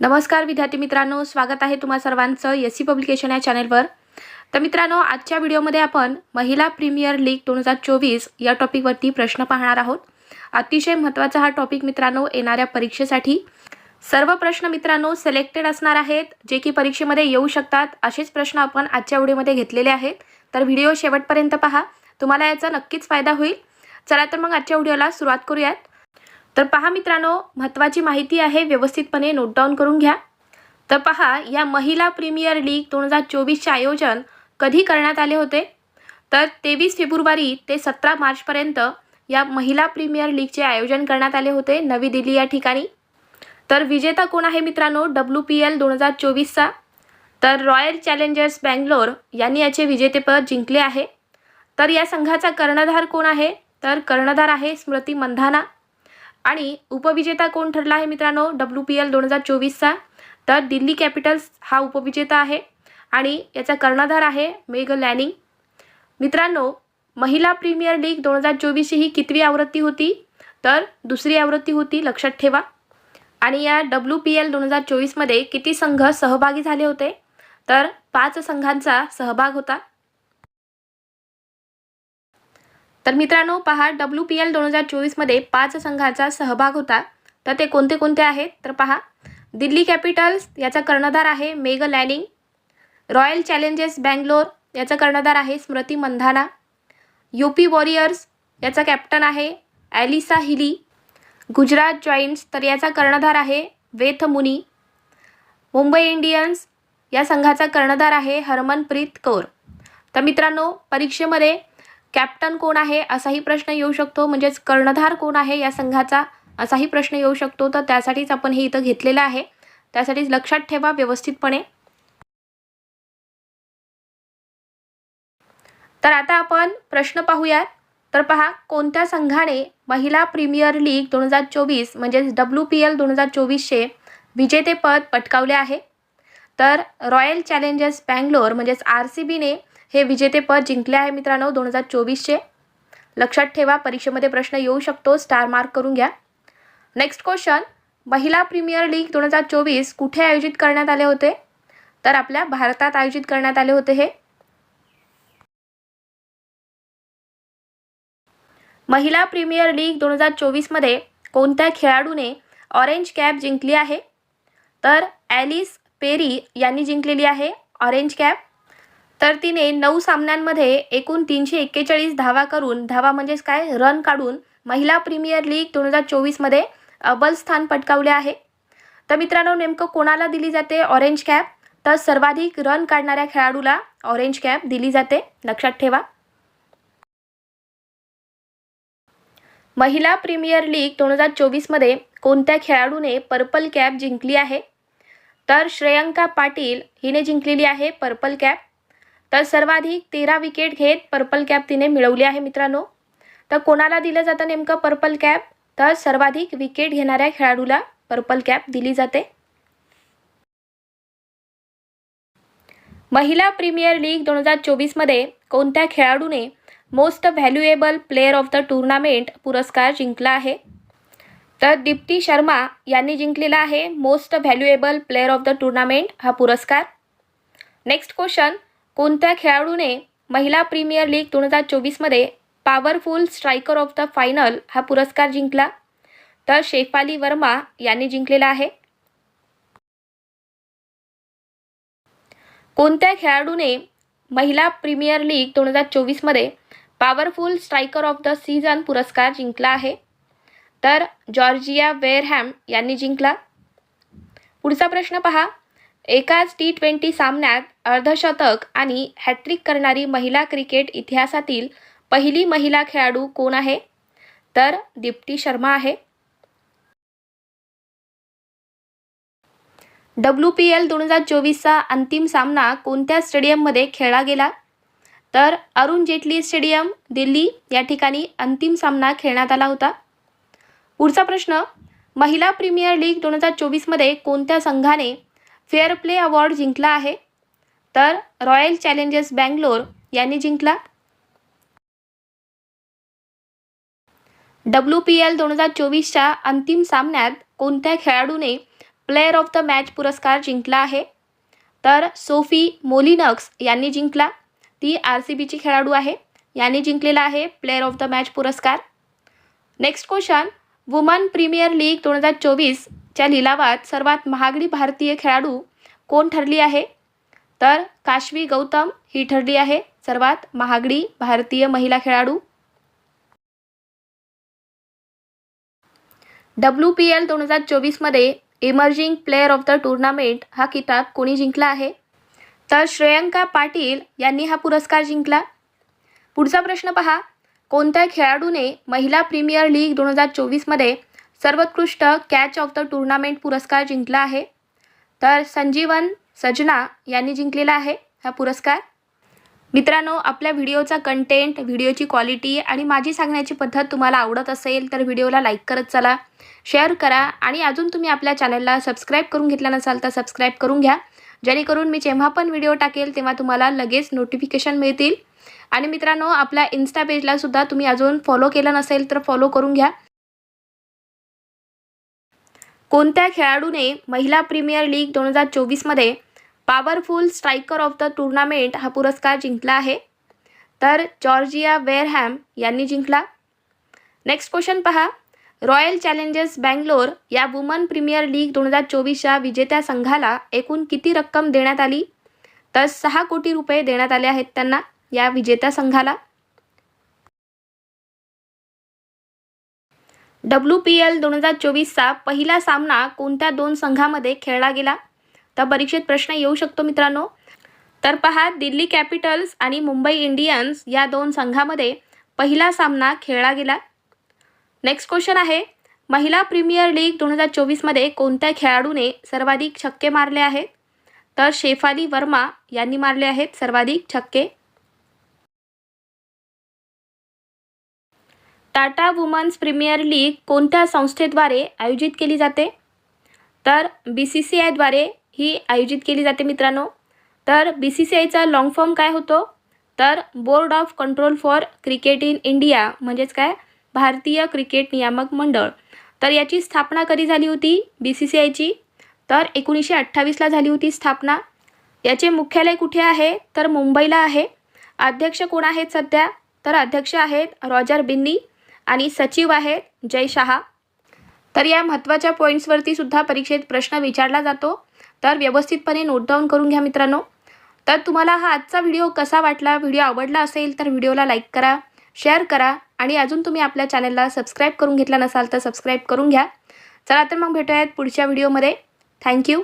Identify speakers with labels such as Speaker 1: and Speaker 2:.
Speaker 1: नमस्कार विद्यार्थी मित्रांनो स्वागत आहे तुम्हा सर्वांचं एस सी पब्लिकेशन या चॅनेलवर. तर मित्रांनो आजच्या व्हिडिओमध्ये आपण महिला प्रीमियर लीग दोन हजार चोवीस या टॉपिकवरती प्रश्न पाहणार आहोत. अतिशय महत्त्वाचा हा टॉपिक मित्रांनो येणाऱ्या परीक्षेसाठी. सर्व प्रश्न मित्रांनो सिलेक्टेड असणार आहेत जे की परीक्षेमध्ये येऊ शकतात असेच प्रश्न आपण आजच्या व्हिडिओमध्ये घेतलेले आहेत. तर व्हिडिओ शेवटपर्यंत पहा तुम्हाला याचा नक्कीच फायदा होईल. चला तर मग आजच्या व्हिडिओला सुरुवात करूयात. तर पहा मित्रांनो महत्त्वाची माहिती आहे व्यवस्थितपणे नोट डाऊन करून घ्या. तर पहा या महिला प्रीमियर लीग दोन हजार चोवीसचे आयोजन कधी करण्यात आले होते? तर तेवीस फेब्रुवारी ते सतरा मार्चपर्यंत या महिला प्रीमियर लीगचे आयोजन करण्यात आले होते नवी दिल्ली या ठिकाणी. तर विजेता कोण आहे मित्रांनो? डब्ल्यू पी एल दोन हजार चोवीसचा. तर रॉयल चॅलेंजर्स बँगलोर यांनी याचे विजेतेपद जिंकले आहे. तर या संघाचा कर्णधार कोण आहे? तर कर्णधार आहे स्मृती मंधाना. आणि उपविजेता कोण ठरला आहे मित्रांनो? डब्ल्यू पी एल दोन हजार चोवीसचा. तर दिल्ली कॅपिटल्स हा उपविजेता आहे आणि याचा कर्णधार आहे मेघ लॅनिंग. मित्रांनो महिला प्रीमियर लीग दोन हजार चोवीसची ही कितवी आवृत्ती होती? तर दुसरी आवृत्ती होती लक्षात ठेवा. आणि या डब्ल्यू पी एल दोन हजार चोवीसमध्ये किती संघ सहभागी झाले होते? तर पाच संघांचा सहभाग होता. तर मित्रांनो पहा डब्ल्यू पी एल दोन हजार चोवीसमध्ये पाच संघाचा सहभाग होता. तर ते कोणते कोणते आहेत? तर पहा दिल्ली कॅपिटल्स याचा कर्णधार आहे Meg Lanning Royal Challengers Bangalore याचा कर्णधार आहे Smriti Mandhana U P Warriors याचा कॅप्टन आहे ॲलिसा हिली गुजरात जॉईंट्स तर याचा कर्णधार आहे वेथ मुनी मुंबई इंडियन्स या संघाचा कर्णधार आहे हरमनप्रीत कौर. तर मित्रांनो परीक्षेमध्ये कॅप्टन कोण आहे असाही प्रश्न येऊ शकतो. म्हणजेच कर्णधार कोण आहे या संघाचा असाही प्रश्न येऊ शकतो. तर त्यासाठीच आपण हे इथं घेतलेलं आहे. त्यासाठीच लक्षात ठेवा व्यवस्थितपणे. तर आता आपण प्रश्न पाहूयात. तर पहा कोणत्या संघाने महिला प्रीमियर लीग दोन हजार चोवीस म्हणजेच डब्ल्यू पी एल दोन हजार चोवीसचे विजेतेपद पटकावले आहे? तर रॉयल चॅलेंजर्स बँगलोर म्हणजेच आर सी बीने हे विजेतेपद जिंकले आहे मित्रांनो दोन हजार चोवीसचे. लक्षात ठेवा परीक्षेमध्ये प्रश्न येऊ शकतो. स्टार मार्क करून घ्या. Next question. महिला प्रीमियर लीग दोन हजार चोवीस कुठे आयोजित करण्यात आले होते? तर आपल्या भारतात आयोजित करण्यात आले होते हे. महिला प्रीमियर लीग दोन हजार चोवीसमध्ये कोणत्या खेळाडूने ऑरेंज कॅप जिंकली आहे? तर ॲलिस पेरी यांनी जिंकलेली आहे ऑरेंज कॅप. तर तिने नऊ सामन्यांमध्ये एकूण तीनशे एक्केचाळीस धावा करून धावा म्हणजेच काय? रन काढून महिला प्रीमियर लीग दोन हजार चोवीसमध्ये अव्वल स्थान पटकावले आहे. तर मित्रांनो नेमकं कोणाला दिली जाते ऑरेंज कॅप तर सर्वाधिक रन काढणाऱ्या खेळाडूला ऑरेंज कॅप दिली जाते. लक्षात ठेवा. महिला प्रीमियर लीग दोन हजार चोवीसमध्ये कोणत्या खेळाडूने पर्पल कॅप जिंकली आहे? तर श्रेयंका पाटील हिने जिंकलेली आहे पर्पल कॅप तर सर्वाधिक तेरा विकेट घेत पर्पल कॅप तिने मिळवली आहे मित्रांनो. तर कोणाला दिलं जातं नेमकं पर्पल कॅप तर सर्वाधिक विकेट घेणाऱ्या खेळाडूला पर्पल कॅप दिली जाते. महिला प्रीमियर लीग दोन हजार चोवीसमध्ये कोणत्या खेळाडूने most valuable player of the tournament पुरस्कार जिंकला आहे? तर दीप्ती शर्मा यांनी जिंकलेला आहे most valuable player of the tournament हा पुरस्कार. नेक्स्ट क्वेश्चन कोणत्या खेळाडूने महिला प्रीमियर लीग दोन हजार चोवीसमध्ये powerful striker of the final हा पुरस्कार जिंकला? तर शेफाली वर्मा यांनी जिंकलेला आहे. कोणत्या खेळाडूने महिला प्रीमियर लीग दोन हजार चोवीसमध्ये powerful striker of the season पुरस्कार जिंकला आहे? तर जॉर्जिया वेअरहॅम यांनी जिंकला. पुढचा प्रश्न पहा. एकाच टी ट्वेंटी सामन्यात अर्धशतक आणि हॅट्रिक करणारी महिला क्रिकेट इतिहासातील पहिली महिला खेळाडू कोण आहे? तर दीप्ती शर्मा आहे. डब्ल्यू पी एल दोन हजार चोवीसचा अंतिम सामना कोणत्या स्टेडियममध्ये खेळला गेला? तर अरुण जेटली स्टेडियम दिल्ली या ठिकाणी अंतिम सामना खेळण्यात आला होता. पुढचा प्रश्न महिला प्रीमियर लीग दोन हजार चोवीसमध्ये कोणत्या संघाने फेअर प्ले अवॉर्ड जिंकला आहे. तर रॉयल चॅलेंजर्स बँगलोर यांनी जिंकला. डब्ल्यू पी एल दोन हजार चोवीसच्या अंतिम सामन्यात कोणत्या खेळाडूने प्लेअर ऑफ द मॅच पुरस्कार जिंकला आहे? तर सोफी मोलिनक्स यांनी जिंकला. ती आर सी बीची खेळाडू आहे. यांनी जिंकलेला आहे प्लेअर ऑफ द मॅच पुरस्कार. Next question. Woman premier league दोन हजार चोवीस च्या लिलावात सर्वात महागडी भारतीय खेळाडू कोण ठरली आहे? तर काशवी गौतम ही ठरली आहे सर्वात महागडी भारतीय महिला खेळाडू. डब्ल्यू पी एल दोन हजार चोवीसमध्ये emerging player of the tournament हा किताब कोणी जिंकला आहे? तर श्रेयंका पाटील यांनी हा पुरस्कार जिंकला. पुढचा प्रश्न पहा. कोणत्या खेळाडूने महिला प्रीमियर लीग दोन हजार चोवीसमध्ये सर्वोत्कृष्ट कॅच ऑफ द टुर्नामेंट पुरस्कार जिंकला आहे. तर संजीवन सजना यांनी जिंकलेला आहे हा पुरस्कार. मित्रांनो आपल्या व्हिडिओचा कंटेंट व्हिडिओची क्वालिटी आणि माझी सांगण्याची पद्धत तुम्हाला आवडत असेल तर व्हिडिओला लाईक करत चला शेअर करा आणि अजून तुम्ही आपल्या चॅनलला सबस्क्राईब करून घेतला नसाल तर सबस्क्राईब करून घ्या. जेणेकरून मी जेव्हा पण व्हिडिओ टाकेल तेव्हा तुम्हाला लगेच नोटिफिकेशन मिळतील. आणि मित्रांनो आपल्या इन्स्टा पेजला सुद्धा तुम्ही अजून फॉलो केलं नसेल तर फॉलो करून घ्या. कोणत्या खेळाडूने महिला प्रीमियर लीग दोन हजार चोवीसमध्ये powerful striker of the tournament हा पुरस्कार जिंकला आहे? तर जॉर्जिया वेअरहॅम यांनी जिंकला. नेक्स्ट क्वेश्चन पहा. रॉयल चॅलेंजर्स बँगलोर या वुमन प्रीमियर लीग दोन हजार चोवीसच्या विजेत्या संघाला एकूण किती रक्कम देण्यात आली? तर सहा कोटी रुपये देण्यात आले आहेत त्यांना या विजेत्या संघाला. डब्ल्यू पी एल दोन हजार चोवीसचा पहिला सामना कोणत्या दोन संघामध्ये खेळला गेला? तर परीक्षेत प्रश्न येऊ शकतो मित्रांनो. तर पहा दिल्ली कॅपिटल्स आणि मुंबई इंडियन्स या दोन संघामध्ये पहिला सामना खेळला गेला. नेक्स्ट क्वेश्चन आहे महिला प्रीमियर लीग दोन हजार चोवीसमध्ये कोणत्या खेळाडूने सर्वाधिक छक्के मारले आहेत? तर शेफाली वर्मा यांनी मारले आहेत सर्वाधिक छक्के. टाटा वुमन्स प्रीमियर लीग कोणत्या संस्थेद्वारे आयोजित केली जाते? तर बी सी सी आयद्वारे ही आयोजित केली जाते मित्रांनो. तर बी सी सी आयचा लॉंग फॉर्म काय होतो? तर board of control for cricket in India म्हणजेच काय? भारतीय क्रिकेट नियामक मंडळ. तर याची स्थापना कधी झाली होती? बी सी सी आयची. तर एकोणीसशे अठ्ठावीसला झाली होती स्थापना. याचे मुख्यालय कुठे आहे? तर मुंबईला आहे. अध्यक्ष कोण आहेत सध्या? तर अध्यक्ष आहेत रॉजर बिन्नी. आणि सचिव आहेत जय शहा. तर या महत्त्वाच्या पॉईंट्सवरती सुद्धा परीक्षेत प्रश्न विचारला जातो. तर व्यवस्थितपणे नोट डाऊन करून घ्या मित्रांनो. तर तुम्हाला हा आजचा व्हिडिओ कसा वाटला व्हिडिओ आवडला असेल तर व्हिडिओला लाईक करा शेअर करा आणि अजून तुम्ही आपल्या चॅनलला सबस्क्राईब करून घेतला नसाल तर सबस्क्राईब करून घ्या. चला तर मग भेटूयात पुढच्या व्हिडिओमध्ये थँक्यू